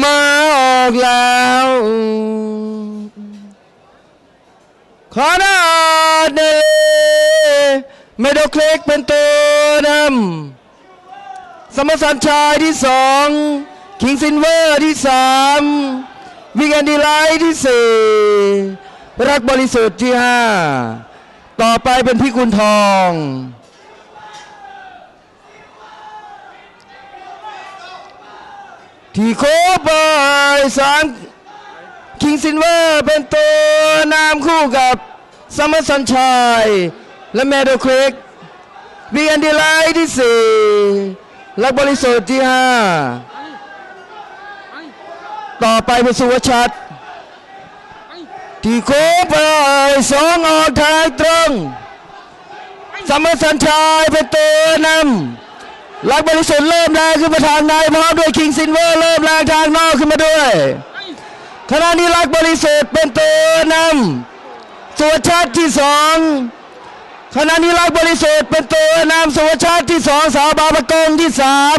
มาออกแล้ว ขอหน้าเดเมโดคลิกเป็นตัวนำสมสันชายที่สองคิงซินเวอร์ที่สามวิกันดีไลท์ที่สี่รักบริสุทธิ์ที่ห้าต่อไปเป็นพิกุลทอง ที่โคบายสามคิงซินเวอร์เป็นตัวนำคู่กับซัมเมอร์สันชัยและแมดคลิกบีอันดีไลท์ที่สี่และบริสุทธิ์ที่ห้าต่อไปเป็นสุวชัด ที่โคบายสองออกทางตรงซัมเมอร์สันชัยเป็นตัวนำ ลักบริสุทธิ์เริ่มแรงขึ้นมาทางในพร้อมด้วยคิงซินเวอร์เริ่มแรงทางนอกขึ้นมาด้วยขณะนี้ลักบริสุทธิ์เป็นตัวนำสุวชาติที่สองขณะนี้ลักบริสุทธิ์เป็นตัวนำสุวชาติที่สองสาวบาปกงที่สาม